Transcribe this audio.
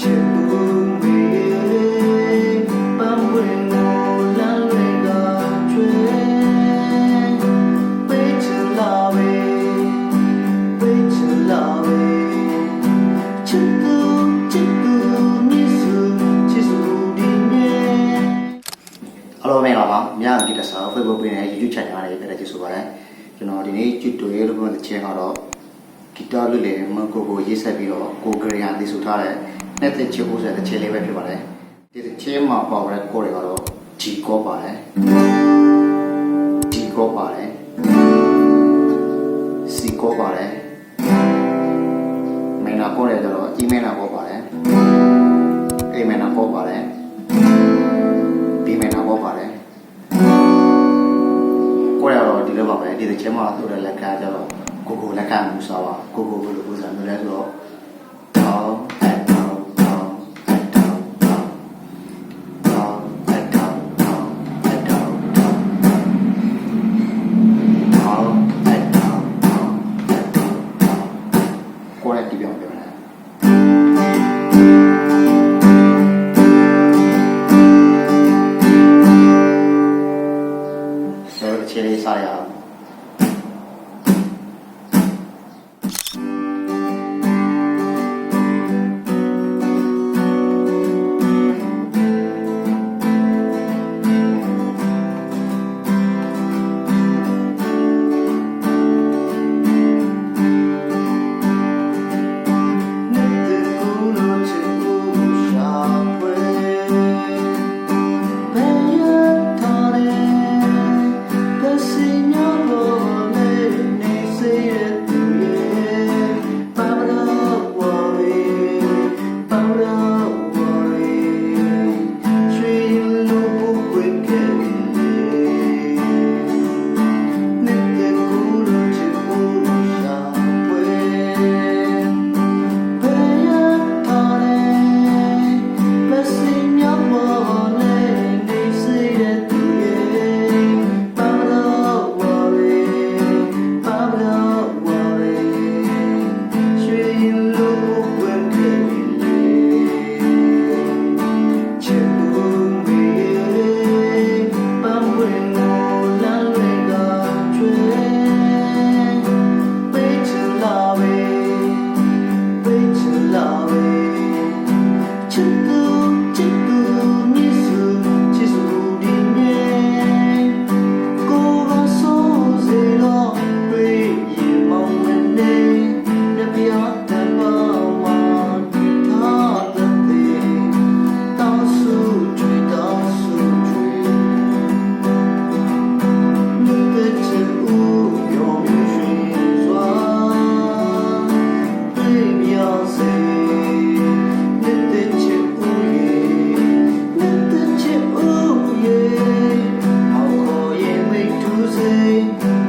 ချစ်သူမေပန်းပွင့်ကိုလမ်းတွေကကျွေးပေးချင်လာပဲပေးချင်လာပဲချစ်သူချစ်သူမြစ်စုချစ်စုဒီနေ့အားလုံးမင်္ဂလာပါမြတ်ဂီတဆာ Facebook ပင်နဲ့ YouTube channel လေးပဲကြည့်ဆိုပါရစေကျွန်တော်ဒီနေ့ကျွတ်တွေ့လို့ပြောတဲ့ချင်းကတော့ဂီတလွတ်လေမကိုကိုရေးဆက်ပြီးတော့ကိုကရိယာလေးဆိုထားတဲ့ နဲ့တဲ့ချစ်ဦးဆိုတဲ့ချင်းလေးပဲဖြစ်ပါတယ်ဒီချင်းမှာပေါ်တဲ့ကိုတွေကတော့ဂျီကောပါတယ်ဂျီကောပါတယ်စီကောပါတယ်မင်းနာကိုတွေကတော့အီးမေးနာကောပါတယ်အိမ်မေးနာကောပါတယ်ဒီမဲ့နာပေါ့ပါတယ်ကိုရတော့ဒီလိုပါပဲဒီတစ်ချက်မှသူ့ရဲ့လက်ခံကြတော့ကိုကိုလက်ခံမှုစားပါကိုကိုဘယ်လိုပုံစံမျိုးလဲဆိုတော့ ကိုယ်တိုင်ဒီပြောင်းပြောတာဆိုတော့ခြေလေးစားရအောင် you.